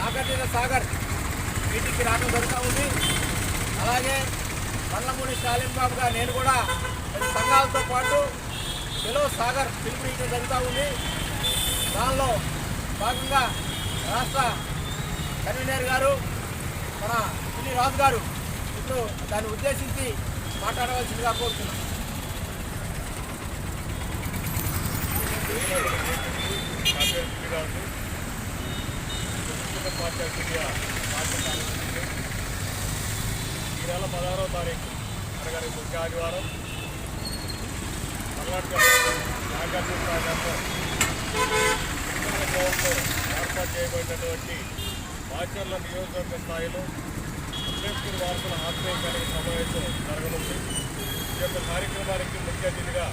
నాగార్జున సాగర్ మీటింగ్కి రావడం జరుగుతూ ఉంది. అలాగే బండ్లమూడి స్టాలిన్ బాబుగా నేను కూడా సంఘాలతో పాటు చెలో సాగర్ పిలుపునియడం జరుగుతూ ఉంది. దానిలో భాగంగా రాష్ట్ర కన్వీనర్ గారు మన పిల్లి రాజు గారు ఇప్పుడు దాన్ని ఉద్దేశించి మాట్లాడవలసిందిగా కోరుతున్నాం అభ్యర్థి గారు తెలుగుదేశం ఈ నెల పదహారవ తారీఖు అనగా రేపు ముఖ్య ఆదివారం కర్ణాటక నాగార్జున సాగర్లో ఏర్పాటు చేయబడినటువంటి మాచర్ల నియోజకవర్గ స్థాయిలో అంబేద్కర్ వారసుల ఆత్మీయ కలిగి సమావేశం జరగనుంది ఈ యొక్క కార్యక్రమానికి ముఖ్య అతిథిగా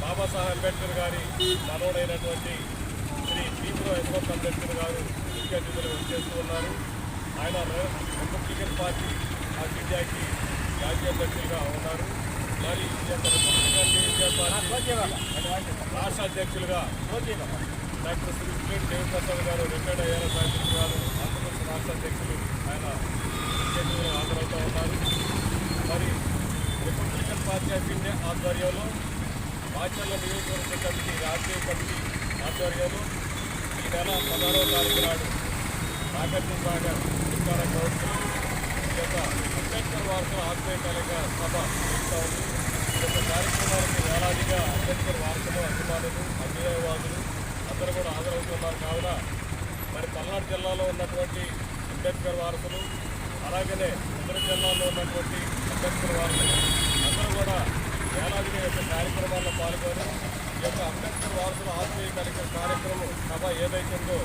బాబాసాహెబ్ అంబేద్కర్ గారి మనవడైనటువంటి శ్రీ తీవ్ర యశ్వంత్ అంబేద్కర్ గారు ముఖ్య అతిథులు వచ్చేస్తూ ఉన్నారు. ఆయన రిపబ్లికన్ పార్టీ ఆ ఇండియాకి జాతీయ అధ్యక్షులుగా ఉన్నారు. మరి రాష్ట్ర అధ్యక్షులుగా డాక్టర్ శ్రీ కిరణ్ దేవప్రసాద్ గారు రిటైర్డ్ అయ్యారు. సాయంత్రం గారు ఆంధ్రప్రదేశ్ రాష్ట్ర అధ్యక్షులు ఆయన ముఖ్య హాజరవుతూ ఉన్నారు. మరి రిపబ్లికన్ పార్టీ ఆఫ్ ఇండియా ఆధ్వర్యంలో మాచర్ల నియోజకవర్గ కమిటీ రాజకీయ కమిటీ ఆధ్వర్యంలో నెల పదహారవ తారీఖు నాడు నాగార్జున సాగర్ విచార కౌన్సిల్ ఈ యొక్క అంబేద్కర్ వారసుల ఆత్మీయ కలగ సభ జరుగుతూ ఉంది. ఈ యొక్క కార్యక్రమానికి వేలాదిగా అంబేద్కర్ వారసులు అభిమానులు అభ్యయవాదులు అందరూ కూడా హాజరవుతున్నారు. కావున మరి పల్నాడు జిల్లాలో ఉన్నటువంటి అంబేద్కర్ వారసులు అలాగనే ఇతర జిల్లాల్లో ఉన్నటువంటి అంబేద్కర్ వారసులు అందరూ కూడా వేలాదిగా యొక్క కార్యక్రమాల్లో పాల్గొని ఈ యొక్క అంబేద్కర్ వారసుల ఆత్మీయ కార్యక్రమ కార్యక్రమం సభ ఏదైతుందో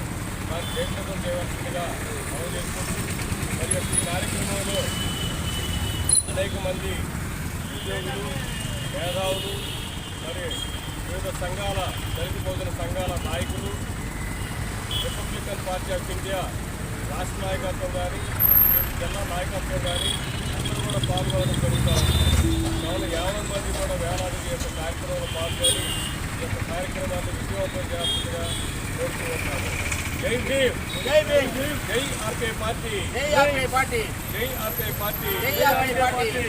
దాన్ని జయప్రదం చేయవలసిందిగా అమలు చేసుకుంటూ మరి యొక్క ఈ కార్యక్రమంలో అనేక మంది ఉద్యోగులు మేధావులు మరి వివిధ సంఘాల దళిత బోధన సంఘాల నాయకులు రిపబ్లికన్ పార్టీ ఆఫ్ ఇండియా రాష్ట్ర నాయకత్వం కానీ జిల్లా నాయకత్వం కానీ అందరూ కూడా పాల్గొనడం జరుగుతారు కావున యాభై మంది కూడా వేలాది యొక్క కార్యక్రమాన్ని విజయవంతం చేస్తుందిగా కోరుతూ ఉంటాను జై భీమ్ జై భీమ్ జై ఆర్కే పార్టీ జై ఆర్పీ పార్టీ జై ఆర్కే పార్టీ జై ఆర్పీ పార్టీ